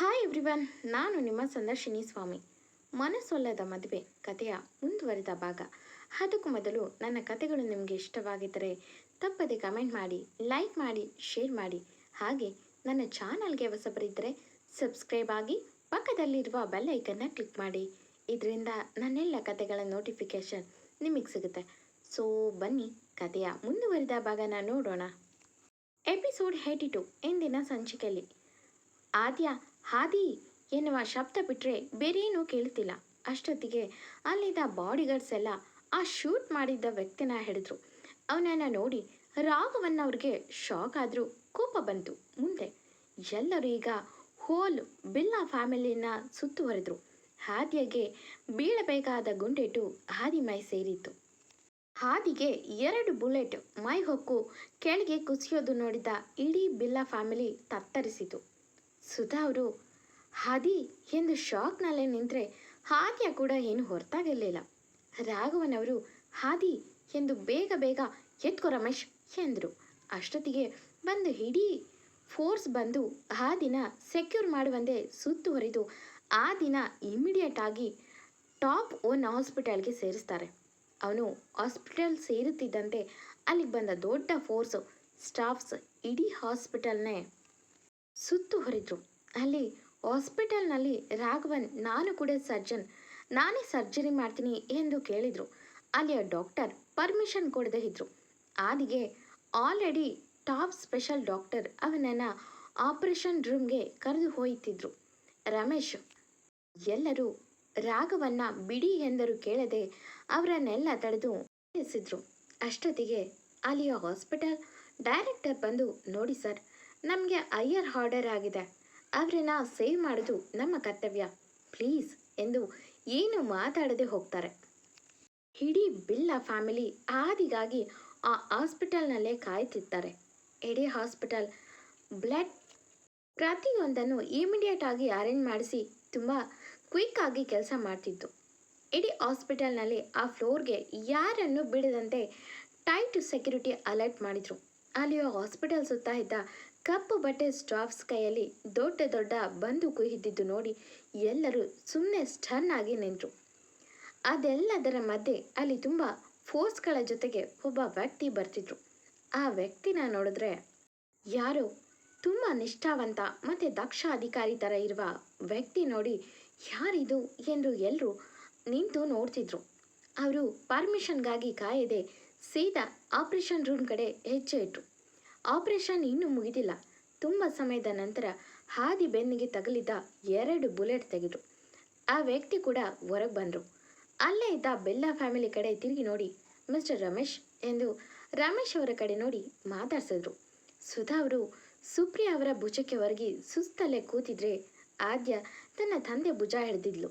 Hi everyone ನಾನು ನಿಮ್ಮ ಸಂದರ್ಶಿನಿ ಸ್ವಾಮಿ. ಮನಸೊಲ್ಲದ ಮದುವೆ ಕಥೆಯ ಮುಂದುವರೆದ ಭಾಗ. ಅದಕ್ಕೂ ಮೊದಲು ನನ್ನ ಕಥೆಗಳು ನಿಮಗೆ ಇಷ್ಟವಾಗಿದ್ದರೆ ತಪ್ಪದೆ ಕಮೆಂಟ್ ಮಾಡಿ ಲೈಕ್ ಮಾಡಿ ಶೇರ್ ಮಾಡಿ. ಹಾಗೆ ನನ್ನ ಚಾನಲ್ಗೆ ಹೊಸಬರಿದ್ದರೆ ಸಬ್ಸ್ಕ್ರೈಬ್ ಆಗಿ ಪಕ್ಕದಲ್ಲಿರುವ ಬೆಲ್ ಕ್ಲಿಕ್ ಮಾಡಿ. ಇದರಿಂದ ನನ್ನೆಲ್ಲ ಕಥೆಗಳ ನೋಟಿಫಿಕೇಷನ್ ನಿಮಗೆ ಸಿಗುತ್ತೆ. ಸೊ ಬನ್ನಿ, ಕಥೆಯ ಮುಂದುವರಿದ ಭಾಗನ ನೋಡೋಣ. ಎಪಿಸೋಡ್ ಏಯ್ಟಿ ಟು ಎಂದಿನ ಸಂಚಿಕೆಯಲ್ಲಿ. ಆದ್ಯ ಹಾದಿ ಎನ್ನುವ ಶಬ್ದ ಬಿಟ್ಟರೆ ಬೇರೇನೂ ಕೇಳ್ತಿಲ್ಲ ಅಷ್ಟೊತ್ತಿಗೆ ಅಲ್ಲಿದ್ದ ಬಾಡಿಗಾರ್ಡ್ಸ್ ಎಲ್ಲ ಆ ಶೂಟ್ ಮಾಡಿದ್ದ ವ್ಯಕ್ತಿನ ಹಿಡಿದ್ರು. ಅವನನ್ನು ನೋಡಿ ರಾಘವನ್ ಅವ್ರಿಗೆ ಶಾಕ್ ಆದರೂ ಕೋಪ ಬಂತು. ಮುಂದೆ ಎಲ್ಲರೂ ಈಗ ಹೋಲ್ ಬಿಲ್ಲಾ ಫ್ಯಾಮಿಲಿನ ಸುತ್ತುವರೆದ್ರು ಹಾದಿಯಾಗೆ ಬೀಳಬೇಕಾದ ಗುಂಡೆಟು ಹಾದಿ ಮೈ ಸೇರಿತ್ತು. ಹಾದಿಗೆ ಎರಡು ಬುಲೆಟ್ ಮೈ ಹೊಕ್ಕು ಕೆಳಗೆ ಕುಸಿಯೋದು ನೋಡಿದ ಇಡೀ ಬಿಲ್ಲಾ ಫ್ಯಾಮಿಲಿ ತತ್ತರಿಸಿತು. ಸುಧಾ ಅವರು, ಹಾದಿ, ಎಂದು ಶಾಕ್ನಲ್ಲೇ ನಿಂತರೆ ಹಾದಿಯ ಕೂಡ ಏನು ಹೊರತಾಗಿರಲಿಲ್ಲ ರಾಘವನವರು ಹಾದಿ, ಎಂದು ಬೇಗ ಬೇಗ ಎತ್ಕೊ ರಮೇಶ್, ಎಂದರು. ಅಷ್ಟೊತ್ತಿಗೆ ಬಂದು ಇಡೀ ಫೋರ್ಸ್ ಬಂದು ಆ ದಿನ ಸೆಕ್ಯೂರ್ ಮಾಡುವಂತೆ ಸುತ್ತುವರಿದು ಆ ದಿನ ಇಮಿಡಿಯೇಟ್ ಆಗಿ ಟಾಪ್ ಒನ್ ಹಾಸ್ಪಿಟಲ್ಗೆ ಸೇರಿಸ್ತಾರೆ. ಅವನು ಹಾಸ್ಪಿಟಲ್ ಸೇರುತ್ತಿದ್ದಂತೆ ಅಲ್ಲಿಗೆ ಬಂದ ದೊಡ್ಡ ಫೋರ್ಸು ಸ್ಟಾಫ್ಸ್ ಇಡೀ ಹಾಸ್ಪಿಟಲ್ನೇ ಸುತ್ತುವರಿದ್ರು ಅಲ್ಲಿ ಹಾಸ್ಪಿಟಲ್ನಲ್ಲಿ ರಾಘವನ್, ನಾನು ಕೂಡ ಸರ್ಜನ್. ನಾನೇ ಸರ್ಜರಿ ಮಾಡ್ತೀನಿ ಎಂದು ಕೇಳಿದರು. ಅಲ್ಲಿಯ ಡಾಕ್ಟರ್ ಪರ್ಮಿಷನ್ ಕೊಡದೆ ಇದ್ರು. ಆದಿಗೆ ಆಲ್ರೆಡಿ ಟಾಪ್ ಸ್ಪೆಷಲ್ ಡಾಕ್ಟರ್ ಅವನನ್ನು ಆಪರೇಷನ್ ರೂಮ್ಗೆ ಕರೆದು ಹೋಯ್ತಿದ್ರು. ರಮೇಶ್, ಎಲ್ಲರೂ ರಾಘವನ್ನ ಬಿಡಿ ಎಂದರು ಕೇಳದೆ ಅವರನ್ನೆಲ್ಲ ತಡೆದು ನಿಲ್ಲಿಸಿದ್ರು. ಅಷ್ಟೊತ್ತಿಗೆ ಅಲ್ಲಿಯ ಹಾಸ್ಪಿಟಲ್ ಡೈರೆಕ್ಟರ್ ಬಂದು, ನೋಡಿ ಸರ್, ನಮಗೆ ಐಯರ್ ಆರ್ಡರ್ ಆಗಿದೆ. ಅವರನ್ನ ಸೇವ್ ಮಾಡೋದು ನಮ್ಮ ಕರ್ತವ್ಯ. ಪ್ಲೀಸ್ ಎಂದು ಏನು ಮಾತಾಡದೆ ಹೋಗ್ತಾರೆ. ಇಡೀ ಬಿಲ್ಲ ಫ್ಯಾಮಿಲಿ ಆದಿಗಾಗಿ ಆ ಹಾಸ್ಪಿಟಲ್ನಲ್ಲೇ ಕಾಯ್ತಿರ್ತಾರೆ. ಇಡೀ ಹಾಸ್ಪಿಟಲ್ ಬ್ಲಡ್ ಪ್ರತಿಯೊಂದನ್ನು ಇಮಿಡಿಯೇಟ್ ಆಗಿ ಅರೇಂಜ್ ಮಾಡಿಸಿ ತುಂಬ ಕ್ವಿಕ್ ಆಗಿ ಕೆಲಸ ಮಾಡ್ತಿತ್ತು. ಇಡೀ ಹಾಸ್ಪಿಟಲ್ನಲ್ಲಿ ಆ ಫ್ಲೋರ್ಗೆ ಯಾರನ್ನು ಬಿಡದಂತೆ ಟೈಟ್ ಸೆಕ್ಯೂರಿಟಿ ಅಲರ್ಟ್ ಮಾಡಿದರು. ಅಲ್ಲಿಯ ಹಾಸ್ಪಿಟಲ್ ಸುತ್ತ ಇದ್ದ ಕಪ್ಪು ಬಟ್ಟೆ ಸ್ಟಾಫ್ಸ್ ಕೈಯಲ್ಲಿ ದೊಡ್ಡ ದೊಡ್ಡ ಬಂದೂಕು ಇದ್ದಿದ್ದು ನೋಡಿ ಎಲ್ಲರೂ ಸುಮ್ಮನೆ ಸ್ಟನ್ ಆಗಿ ನಿಂತರು. ಅದೆಲ್ಲದರ ಮಧ್ಯೆ ಅಲ್ಲಿ ತುಂಬ ಫೋರ್ಸ್ಗಳ ಜೊತೆಗೆ ಒಬ್ಬ ವ್ಯಕ್ತಿ ಬರ್ತಿದ್ರು. ಆ ವ್ಯಕ್ತಿನ ನೋಡಿದ್ರೆ ಯಾರೋ ತುಂಬ ನಿಷ್ಠಾವಂತ ಮತ್ತು ದಕ್ಷ ಅಧಿಕಾರಿ ಥರ ಇರುವ ವ್ಯಕ್ತಿ ನೋಡಿ ಯಾರಿದು ಎಂದು ಎಲ್ಲರೂ ನಿಂತು ನೋಡ್ತಿದ್ರು. ಅವರು ಪರ್ಮಿಷನ್ಗಾಗಿ ಕಾಯದೆ ಸೀದಾ ಆಪರೇಷನ್ ರೂಮ್ ಕಡೆ ಹೆಜ್ಜೆ ಇಟ್ರು. ಆಪರೇಷನ್ ಇನ್ನೂ ಮುಗಿದಿಲ್ಲ. ತುಂಬ ಸಮಯದ ನಂತರ ಹಾದಿ ಬೆನ್ನಿಗೆ ತಗಲಿದ್ದ ಎರಡು ಬುಲೆಟ್ ತೆಗೆದ್ರು. ಆ ವ್ಯಕ್ತಿ ಕೂಡ ಹೊರಗೆ ಬಂದರು. ಅಲ್ಲೇ ಇದ್ದ ಬೆಲ್ಲ ಫ್ಯಾಮಿಲಿ ಕಡೆ ತಿರುಗಿ ನೋಡಿ ಮಿಸ್ಟರ್ ರಮೇಶ್ ಎಂದು ರಮೇಶ್ ಅವರ ಕಡೆ ನೋಡಿ ಮಾತಾಡ್ಸಿದ್ರು. ಸುಧಾ ಅವರು ಸುಪ್ರಿಯಾ ಅವರ ಭುಜಕ್ಕೆ ಹೊರಗಿ ಸುಸ್ತಲ್ಲೇ ಕೂತಿದ್ರೆ ಆದ್ಯ ತನ್ನ ತಂದೆ ಭುಜ ಹಿಡಿದಿದ್ಲು.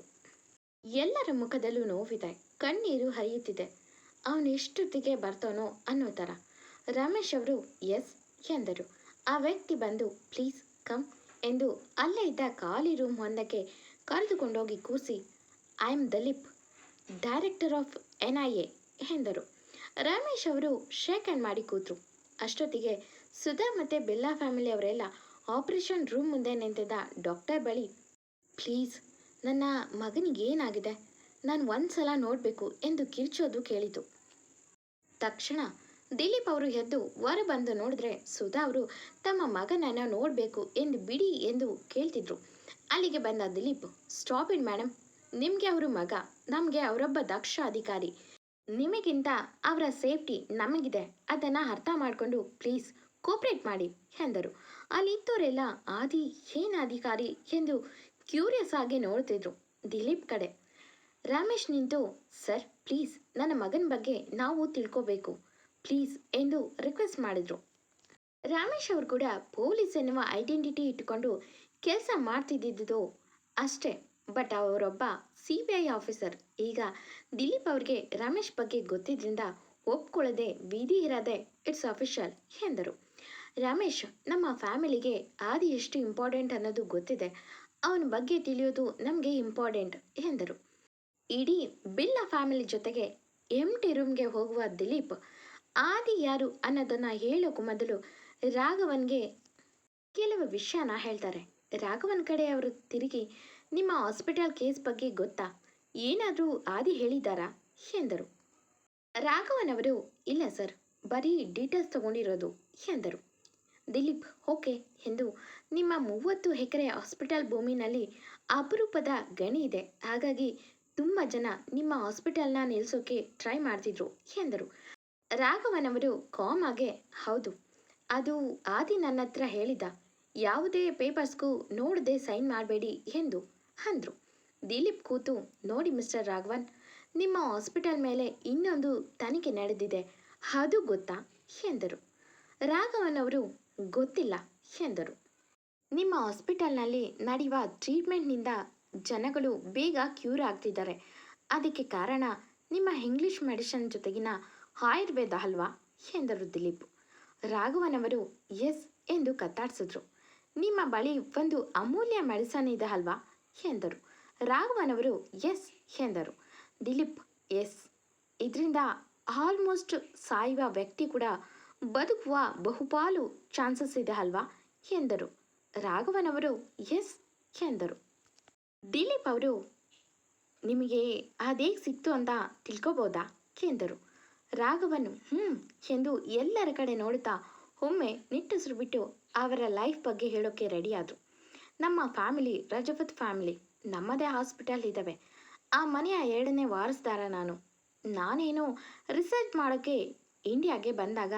ಎಲ್ಲರ ಮುಖದಲ್ಲೂ ನೋವಿದೆ, ಕಣ್ಣೀರು ಹರಿಯುತ್ತಿದೆ. ಅವನು ಎಷ್ಟೊತ್ತಿಗೆ ಬರ್ತಾನೋ ಅನ್ನೋ ಥರ. ರಮೇಶ್ ಅವರು, ಎಸ್ ಎಂದರು. ಆ ವ್ಯಕ್ತಿ ಬಂದು, ಪ್ಲೀಸ್ ಕಮ್ ಎಂದು ಅಲ್ಲೇ ಇದ್ದ ಖಾಲಿ ರೂಮ್ ಒಂದಕ್ಕೆ ಕರೆದುಕೊಂಡೋಗಿ ಕೂಸಿ, I am Dalip director of N I A ಎಂದರು. ರಮೇಶ್ ಅವರು ಶೇಕ್ ಹ್ಯಾಂಡ್ ಮಾಡಿ ಕೂತರು. ಅಷ್ಟೊತ್ತಿಗೆ ಸುಧಾ ಮತ್ತು ಬಿರ್ಲಾ ಫ್ಯಾಮಿಲಿಯವರೆಲ್ಲ ಆಪರೇಷನ್ ರೂಮ್ ಮುಂದೆ ನಿಂತಿದ್ದ ಡಾಕ್ಟರ್ ಬಳಿ, ಪ್ಲೀಸ್, ನನ್ನ ಮಗನಿಗೆ ಏನಾಗಿದೆ? ನಾನು ಒಂದು ಸಲ ನೋಡಬೇಕು ಎಂದು ಕಿರ್ಚೋದು ಕೇಳಿತು. ತಕ್ಷಣ ದಿಲೀಪ್ ಅವರು ಎದ್ದು ಹೊರ ಬಂದು ನೋಡಿದ್ರೆ ಸುಧಾ ಅವರು ತಮ್ಮ ಮಗನನ್ನು ನೋಡಬೇಕು ಎಂದು ಬಿಡಿ ಎಂದು ಕೇಳ್ತಿದ್ರು. ಅಲ್ಲಿಗೆ ಬಂದ ದಿಲೀಪ್, ಸ್ಟಾಪ್ ಇಟ್ ಮೇಡಮ್ ನಿಮಗೆ ಅವರು ಮಗ, ನಮಗೆ ಅವರೊಬ್ಬ ದಕ್ಷ ಅಧಿಕಾರಿ. ನಿಮಗಿಂತ ಅವರ ಸೇಫ್ಟಿ ನಮಗಿದೆ. ಅದನ್ನು ಅರ್ಥ ಮಾಡಿಕೊಂಡು ಪ್ಲೀಸ್ ಕೋಪ್ರೇಟ್ ಮಾಡಿ, ಎಂದರು. ಅಲ್ಲಿದ್ದವರೆಲ್ಲ, ಆದಿ, ಏನು ಅಧಿಕಾರಿ? ಎಂದು ಕ್ಯೂರಿಯಸ್ ಆಗಿ ನೋಡ್ತಿದ್ರು ದಿಲೀಪ್ ಕಡೆ. ರಮೇಶ್ ನಿಂತು, ಸರ್, ಪ್ಲೀಸ್, ನನ್ನ ಮಗನ ಬಗ್ಗೆ ನಾವು ತಿಳ್ಕೋಬೇಕು, ಪ್ಲೀಸ್, ಎಂದು ರಿಕ್ವೆಸ್ಟ್ ಮಾಡಿದ್ರು. ರಮೇಶ್ ಅವರು ಕೂಡ ಪೊಲೀಸ್ ಎನ್ನುವ ಐಡೆಂಟಿಟಿ ಇಟ್ಟುಕೊಂಡು ಕೆಲಸ ಮಾಡ್ತಿದ್ದಿದ್ದು ಅಷ್ಟೇ. ಬಟ್ ಅವರೊಬ್ಬ ಸಿ ಬಿ ಐ ಆಫೀಸರ್, ಈಗ ದಿಲೀಪ್ ಅವ್ರಿಗೆ ರಮೇಶ್ ಬಗ್ಗೆ ಗೊತ್ತಿದ್ದರಿಂದ ಒಪ್ಕೊಳ್ಳದೆ ವಿಧಿ ಇರದೆ ಇಟ್ಸ್ ಅಫಿಷಿಯಲ್ ಎಂದರು. ರಮೇಶ್, ನಮ್ಮ ಫ್ಯಾಮಿಲಿಗೆ ಆದಿ ಎಷ್ಟು ಇಂಪಾರ್ಟೆಂಟ್ ಅನ್ನೋದು ಗೊತ್ತಿದೆ. ಅವನ ಬಗ್ಗೆ ತಿಳಿಯೋದು ನಮಗೆ ಇಂಪಾರ್ಟೆಂಟ್, ಎಂದರು. ಇಡೀ ಬಿಲ್ಲ ಫ್ಯಾಮಿಲಿ ಜೊತೆಗೆ ಎಂಟಿ ರೂಮ್ಗೆ ಹೋಗುವ ದಿಲೀಪ್, ಆದಿ ಯಾರು ಅನ್ನೋದನ್ನು ಹೇಳೋಕ್ಕೂ ಮೊದಲು ರಾಘವನ್ಗೆ ಕೆಲವು ವಿಷಯನ ಹೇಳ್ತಾರೆ. ರಾಘವನ್ ಕಡೆ ಅವರು ತಿರುಗಿ, ನಿಮ್ಮ ಹಾಸ್ಪಿಟಲ್ ಕೇಸ್ ಬಗ್ಗೆ ಗೊತ್ತಾ? ಏನಾದರೂ ಆದಿ ಹೇಳಿದ್ದಾರಾ? ಎಂದರು. ರಾಘವನ್ ಅವರು, ಇಲ್ಲ ಸರ್, ಬರೀ ಡೀಟೇಲ್ಸ್ ತಗೊಂಡಿರೋದು, ಎಂದರು. ದಿಲೀಪ್, ಓಕೆ, ಎಂದು, ನಿಮ್ಮ ಮೂವತ್ತು ಎಕರೆ ಹಾಸ್ಪಿಟಲ್ ಭೂಮಿನಲ್ಲಿ ಅಪರೂಪದ ಗಣಿ ಇದೆ. ಹಾಗಾಗಿ ತುಂಬ ಜನ ನಿಮ್ಮ ಹಾಸ್ಪಿಟಲ್ನ ನಿಲ್ಲಿಸೋಕೆ ಟ್ರೈ ಮಾಡ್ತಿದ್ರು ಎಂದರು. ರಾಘವನ್ ಅವರು ಕಾಮ್ ಆಗೆ, ಹೌದು, ಅದು ಆದಿ ನನ್ನ ಹತ್ರ ಹೇಳಿದ ಯಾವುದೇ ಪೇಪರ್ಸ್ಗೂ ನೋಡದೆ ಸೈನ್ ಮಾಡಬೇಡಿ ಎಂದು ಅಂದರು. ದಿಲೀಪ್ ಕೂತು, ನೋಡಿ ಮಿಸ್ಟರ್ ರಾಘವನ್, ನಿಮ್ಮ ಹಾಸ್ಪಿಟಲ್ ಮೇಲೆ ಇನ್ನೊಂದು ತನಿಖೆ ನಡೆದಿದೆ, ಅದು ಗೊತ್ತಾ ಎಂದರು. ರಾಘವನ್ ಅವರು, ಗೊತ್ತಿಲ್ಲ ಎಂದರು. ನಿಮ್ಮ ಹಾಸ್ಪಿಟಲ್ನಲ್ಲಿ ನಡೆಯುವ ಟ್ರೀಟ್ಮೆಂಟ್ನಿಂದ ಜನಗಳು ಬೇಗ ಕ್ಯೂರ್ ಆಗ್ತಿದ್ದಾರೆ. ಅದಕ್ಕೆ ಕಾರಣ ನಿಮ್ಮ ಇಂಗ್ಲಿಷ್ ಮೆಡಿಷನ್ ಜೊತೆಗಿನ ಆಯುರ್ವೇದ ಅಲ್ವಾ? ಎಂದರು ದಿಲೀಪ್. ರಾಘವನವರು ಎಸ್ ಎಂದು ಕತ್ತಾಡಿಸಿದ್ರು. ನಿಮ್ಮ ಬಳಿ ಒಂದು ಅಮೂಲ್ಯ ಮೆಡಿಸನ್ ಇದೆ ಅಲ್ವಾ? ಎಂದರು. ರಾಘವನವರು ಎಸ್ ಎಂದರು. ದಿಲೀಪ್, ಎಸ್ ಇದರಿಂದ ಆಲ್ಮೋಸ್ಟ್ ಸಾಯುವ ವ್ಯಕ್ತಿ ಕೂಡ ಬದುಕುವ ಬಹುಪಾಲು ಚಾನ್ಸಸ್ ಇದೆ ಅಲ್ವಾ? ಎಂದರು. ರಾಘವನವರು ಎಸ್ ಎಂದರು. ದಿಲೀಪ್ ಅವರು ನಿಮಗೆ ಅದೇಗೆ ಸಿಕ್ತು ಅಂತ ತಿಳ್ಕೊಬೋದಾ ಎಂದರು. ರಾಘವನು ಹ್ಞೂ ಎಂದು ಎಲ್ಲರ ಕಡೆ ನೋಡುತ್ತಾ ಒಮ್ಮೆ ನಿಟ್ಟುಸಿರು ಬಿಟ್ಟು ಅವರ ಲೈಫ್ ಬಗ್ಗೆ ಹೇಳೋಕ್ಕೆ ರೆಡಿಯಾದರು ನಮ್ಮ ಫ್ಯಾಮಿಲಿ ರಜಪತ್ ಫ್ಯಾಮಿಲಿ ನಮ್ಮದೇ ಹಾಸ್ಪಿಟಲ್ ಇದ್ದಾವೆ ಆ ಮನೆಯ ಎರಡನೇ ವಾರಸ್ದಾರ ನಾನು. ನಾನೇನು ರಿಸರ್ಚ್ ಮಾಡೋಕ್ಕೆ ಇಂಡಿಯಾಗೆ ಬಂದಾಗ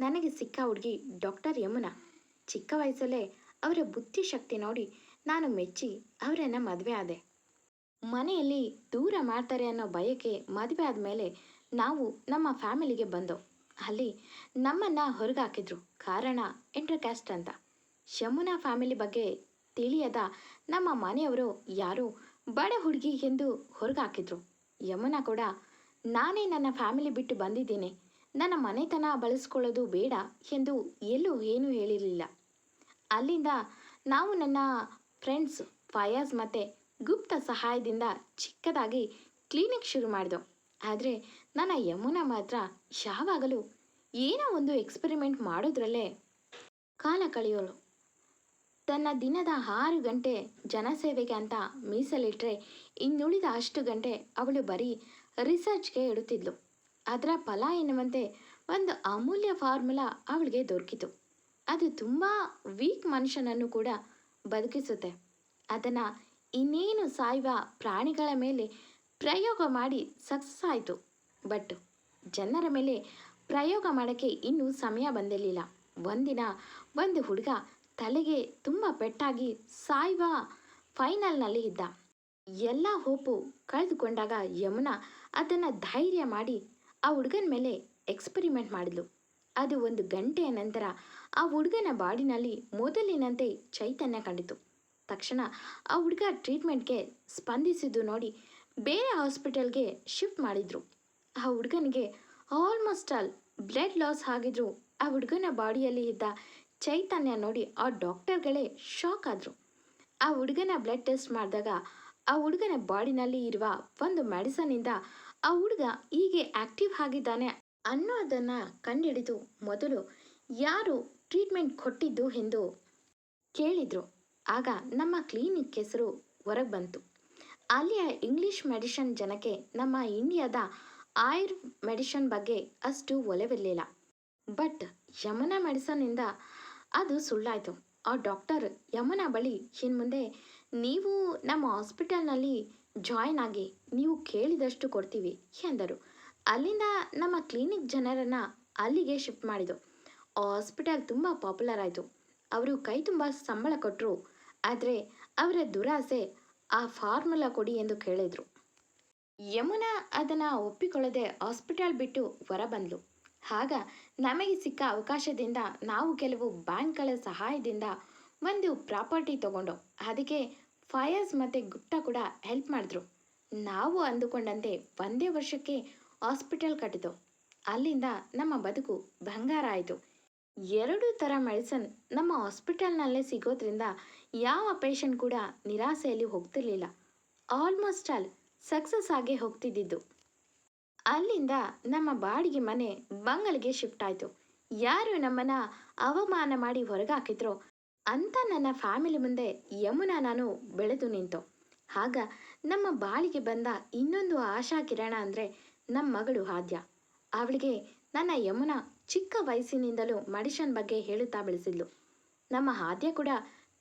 ನನಗೆ ಸಿಕ್ಕ ಹುಡುಗಿ ಡಾಕ್ಟರ್ ಯಮುನಾ. ಚಿಕ್ಕ ವಯಸ್ಸಲ್ಲೇ ಅವರ ಬುದ್ಧಿಶಕ್ತಿ ನೋಡಿ ನಾನು ಮೆಚ್ಚಿ ಅವರನ್ನು ಮದುವೆ ಆದೆ. ಮನೆಯಲ್ಲಿ ದೂರ ಮಾಡ್ತಾರೆ ಅನ್ನೋ ಭಯಕ್ಕೆ ಮದುವೆ ಆದಮೇಲೆ ನಾವು ನಮ್ಮ ಫ್ಯಾಮಿಲಿಗೆ ಬಂದೋ. ಅಲ್ಲಿ ನಮ್ಮನ್ನು ಹೊರಗಾಕಿದ್ರು. ಕಾರಣ ಇಂಟರ್ ಕ್ಯಾಸ್ಟ್ ಅಂತ. ಶಮುನಾ ಫ್ಯಾಮಿಲಿ ಬಗ್ಗೆ ತಿಳಿಯದ ನಮ್ಮ ಮನೆಯವರು ಯಾರೋ? ಬಡ ಹುಡುಗಿ ಎಂದು ಹೊರಗಾಕಿದ್ರು. ಯಮುನಾ ಕೂಡ, ನಾನೇ ನನ್ನ ಫ್ಯಾಮಿಲಿ ಬಿಟ್ಟು ಬಂದಿದ್ದೀನಿ. ನನ್ನ ಮನೆತನ ಬಳಸ್ಕೊಳ್ಳೋದು ಬೇಡ ಎಂದು ಎಲ್ಲೂ ಏನೂ ಹೇಳಿರಲಿಲ್ಲ. ಅಲ್ಲಿಂದ ನಾವು ನನ್ನ ಫ್ರೆಂಡ್ಸ್, ಫಯಾಜ್ ಮತ್ತು ಗುಪ್ತ ಸಹಾಯದಿಂದ ಚಿಕ್ಕದಾಗಿ ಕ್ಲಿನಿಕ್ ಶುರು ಮಾಡಿದೆವು. ಆದರೆ ನನ್ನ ಯಮುನಾ ಮಾತ್ರ ಯಾವಾಗಲೂ ಏನೋ ಒಂದು ಎಕ್ಸ್ಪೆರಿಮೆಂಟ್ ಮಾಡೋದ್ರಲ್ಲೇ ಕಾಲ ಕಳೆಯೋಳು. ತನ್ನ ದಿನದ ಆರು ಗಂಟೆ ಜನಸೇವೆಗೆ ಅಂತ ಮೀಸಲಿಟ್ಟರೆ ಇನ್ನುಳಿದ ಅಷ್ಟು ಗಂಟೆ ಅವಳು ಬರೀ ರಿಸರ್ಚ್ಗೆ ಇಡುತ್ತಿದ್ಲು. ಅದರ ಫಲ ಎನ್ನುವಂತೆ ಒಂದು ಅಮೂಲ್ಯ ಫಾರ್ಮುಲಾ ಅವಳಿಗೆ ದೊರಕಿತು. ಅದು ತುಂಬ ವೀಕ್ ಮನುಷ್ಯನನ್ನು ಕೂಡ ಬದುಕಿಸುತ್ತೆ. ಅದನ್ನು ಇನ್ನೇನು ಸಾಯುವ ಪ್ರಾಣಿಗಳ ಮೇಲೆ ಪ್ರಯೋಗ ಮಾಡಿ ಸಕ್ಸಸ್ ಆಯಿತು. ಬಟ್ ಜನರ ಮೇಲೆ ಪ್ರಯೋಗ ಮಾಡೋಕ್ಕೆ ಇನ್ನೂ ಸಮಯ ಬಂದಿರಲಿಲ್ಲ. ಒಂದಿನ ಒಂದು ಹುಡುಗ ತಲೆಗೆ ತುಂಬ ಪೆಟ್ಟಾಗಿ ಸಾಯುವ ಫೈನಲ್ನಲ್ಲಿ ಇದ್ದ. ಎಲ್ಲ ಹೋಪು ಕಳೆದುಕೊಂಡಾಗ ಯಮುನಾ ಅದನ್ನು ಧೈರ್ಯ ಮಾಡಿ ಆ ಹುಡುಗನ ಮೇಲೆ ಎಕ್ಸ್ಪೆರಿಮೆಂಟ್ ಮಾಡಿದ್ಲು. ಅದು ಒಂದು ಗಂಟೆಯ ನಂತರ ಆ ಹುಡುಗನ ಬಾಡಿನಲ್ಲಿ ಮೊದಲಿನಂತೆ ಚೈತನ್ಯ ಕಂಡಿತು. ತಕ್ಷಣ ಆ ಹುಡುಗ ಟ್ರೀಟ್ಮೆಂಟ್ಗೆ ಸ್ಪಂದಿಸಿದ್ದು ನೋಡಿ ಬೇರೆ ಹಾಸ್ಪಿಟಲ್ಗೆ ಶಿಫ್ಟ್ ಮಾಡಿದ್ರು. ಆ ಹುಡುಗನಿಗೆ ಆಲ್ಮೋಸ್ಟ್ ಆಲ್ ಬ್ಲಡ್ ಲಾಸ್ ಆಗಿದ್ರು. ಆ ಹುಡುಗನ ಬಾಡಿಯಲ್ಲಿ ಇದ್ದ ಚೈತನ್ಯ ನೋಡಿ ಆ ಡಾಕ್ಟರ್ಗಳೇ ಶಾಕ್ ಆದರು. ಆ ಹುಡುಗನ ಬ್ಲಡ್ ಟೆಸ್ಟ್ ಮಾಡಿದಾಗ ಆ ಹುಡುಗನ ಬಾಡಿನಲ್ಲಿ ಇರುವ ಒಂದು ಮೆಡಿಸನ್ನಿಂದ ಆ ಹುಡುಗ ಹೀಗೆ ಆಕ್ಟಿವ್ ಆಗಿದ್ದಾನೆ ಅನ್ನೋದನ್ನು ಕಂಡಿಡಿದು ಮೊದಲು ಯಾರು ಟ್ರೀಟ್ಮೆಂಟ್ ಕೊಟ್ಟಿದ್ದು ಎಂದು ಕೇಳಿದರು. ಆಗ ನಮ್ಮ ಕ್ಲಿನಿಕ್ ಹೆಸರು ಹೊರಗೆ ಬಂತು. ಅಲ್ಲಿಯ ಇಂಗ್ಲೀಷ್ ಮೆಡಿಷನ್ ಜನಕ್ಕೆ ನಮ್ಮ ಇಂಡಿಯಾದ ಆಯುರ್ ಮೆಡಿಷನ್ ಬಗ್ಗೆ ಅಷ್ಟು ಒಲವಿರಲಿಲ್ಲ. ಬಟ್ ಯಮುನಾ ಮೆಡಿಸನ್ನಿಂದ ಅದು ಸುಳ್ಳಾಯಿತು. ಆ ಡಾಕ್ಟರ್ ಯಮುನಾ ಬಳಿ ಇನ್ನು ಮುಂದೆ ನೀವು ನಮ್ಮ ಹಾಸ್ಪಿಟಲ್ನಲ್ಲಿ ಜಾಯ್ನ್ ಆಗಿ ನೀವು ಕೇಳಿದಷ್ಟು ಕೊಡ್ತೀವಿ ಎಂದರು. ಅಲ್ಲಿಂದ ನಮ್ಮ ಕ್ಲಿನಿಕ್ ಜನರನ್ನು ಅಲ್ಲಿಗೆ ಶಿಫ್ಟ್ ಮಾಡಿದ್ದು. ಆ ಹಾಸ್ಪಿಟಲ್ ತುಂಬ ಪಾಪ್ಯುಲರ್ ಆಯಿತು. ಅವರು ಕೈ ತುಂಬ ಸಂಬಳ ಕೊಟ್ಟರು ಆದರೆ ಅವರ ದುರಾಸೆ ಆ ಫಾರ್ಮುಲಾ ಕೊಡಿ ಎಂದು ಕೇಳಿದರು. ಯಮುನಾ ಅದನ್ನು ಒಪ್ಪಿಕೊಳ್ಳದೆ ಹಾಸ್ಪಿಟಲ್ ಬಿಟ್ಟು ಹೊರಬಂದ್ಲು ಆಗ ನಮಗೆ ಸಿಕ್ಕ ಅವಕಾಶದಿಂದ ನಾವು ಕೆಲವು ಬ್ಯಾಂಕ್ಗಳ ಸಹಾಯದಿಂದ ಒಂದು ಪ್ರಾಪರ್ಟಿ ತಗೊಂಡು ಅದಕ್ಕೆ ಫಯಾಜ್ ಮತ್ತು ಗುಪ್ತಾ ಕೂಡ ಹೆಲ್ಪ್ ಮಾಡಿದ್ರು. ನಾವು ಅಂದುಕೊಂಡಂತೆ ಒಂದೇ ವರ್ಷಕ್ಕೆ ಹಾಸ್ಪಿಟಲ್ ಕಟ್ಟಿತು. ಅಲ್ಲಿಂದ ನಮ್ಮ ಬದುಕು ಬಂಗಾರ ಆಯಿತು. ಎರಡು ಥರ ಮೆಡಿಸನ್ ನಮ್ಮ ಹಾಸ್ಪಿಟಲ್ನಲ್ಲೇ ಸಿಗೋದ್ರಿಂದ ಯಾವ ಪೇಷಂಟ್ ಕೂಡ ನಿರಾಸೆಯಲ್ಲಿ ಹೋಗ್ತಿರ್ಲಿಲ್ಲ. ಆಲ್ಮೋಸ್ಟ್ ಆಲ್ ಸಕ್ಸಸ್ ಆಗೇ ಹೋಗ್ತಿದ್ದಿದ್ದು. ಅಲ್ಲಿಂದ ನಮ್ಮ ಬಾಡಿಗೆ ಮನೆ ಬಂಗಲ್ಗೆ ಶಿಫ್ಟ್ ಆಯಿತು. ಯಾರು ನಮ್ಮನ್ನ ಅವಮಾನ ಮಾಡಿ ಹೊರಗಾಕಿದ್ರೋ ಅಂತ ನನ್ನ ಫ್ಯಾಮಿಲಿ ಮುಂದೆ ಯಮುನಾ ನಾನು ಬೆಳೆದು ನಿಂತು. ಆಗ ನಮ್ಮ ಬಾಳಿಗೆ ಬಂದ ಇನ್ನೊಂದು ಆಶಾ ಕಿರಣ ಅಂದರೆ ನಮ್ಮ ಮಗಳು ಆದ್ಯ. ಅವಳಿಗೆ ನನ್ನ ಯಮುನಾ ಚಿಕ್ಕ ವಯಸ್ಸಿನಿಂದಲೂ ಮಡಿಷನ್ ಬಗ್ಗೆ ಹೇಳುತ್ತಾ ಬೆಳೆಸಿದ್ಲು. ನಮ್ಮ ಆದ್ಯ ಕೂಡ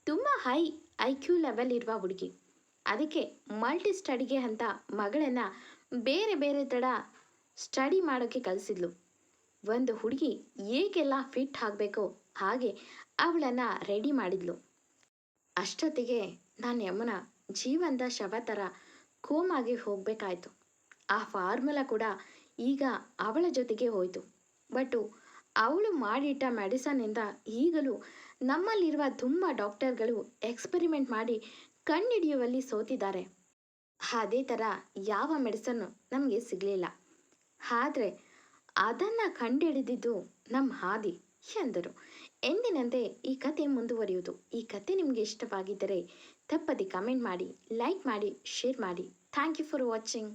ತುಂಬ ಹೈ ಐ ಕ್ಯೂ ಲೆವೆಲ್ ಇರುವ ಹುಡುಗಿ. ಅದಕ್ಕೆ ಮಲ್ಟಿ ಸ್ಟಡಿಗೆ ಅಂತ ಮಗಳನ್ನು ಬೇರೆ ಬೇರೆ ಥರ ಸ್ಟಡಿ ಮಾಡೋಕ್ಕೆ ಕಲಿಸಿದ್ಲು. ಒಂದು ಹುಡುಗಿ ಹೇಗೆಲ್ಲ ಫಿಟ್ ಆಗಬೇಕೋ ಹಾಗೆ ಅವಳನ್ನು ರೆಡಿ ಮಾಡಿದ್ಲು. ಅಷ್ಟೊತ್ತಿಗೆ ನಾನು ಯಮುನ ಜೀವಂತ ಶವ ಥರ ಕೋಮಾಗಿ ಹೋಗಬೇಕಾಯ್ತು. ಆ ಫಾರ್ಮುಲಾ ಕೂಡ ಈಗ ಅವಳ ಜೊತೆಗೆ ಹೋಯಿತು. ಬಟ್ಟು ಅವಳು ಮಾಡಿಟ್ಟ ಮೆಡಿಸನ್ನಿಂದ ಈಗಲೂ ನಮ್ಮಲ್ಲಿರುವ ತುಂಬ ಡಾಕ್ಟರ್ಗಳು ಎಕ್ಸ್ಪೆರಿಮೆಂಟ್ ಮಾಡಿ ಕಣ್ಣಿಡಿಯುವಲ್ಲಿ ಸೋತಿದ್ದಾರೆ. ಅದೇ ಥರ ಯಾವ ಮೆಡಿಸನ್ನು ನಮಗೆ ಸಿಗಲಿಲ್ಲ. ಆದರೆ ಅದನ್ನು ಕಂಡುಹಿಡಿದಿದ್ದು ನಮ್ಮ ಹಾದಿ ಎಂದರು. ಎಂದಿನಂತೆ ಈ ಕತೆ ಮುಂದುವರಿಯುವುದು. ಈ ಕತೆ ನಿಮಗೆ ಇಷ್ಟವಾಗಿದ್ದರೆ ತಪ್ಪದೆ ಕಮೆಂಟ್ ಮಾಡಿ ಲೈಕ್ ಮಾಡಿ ಶೇರ್ ಮಾಡಿ. Thank you for watching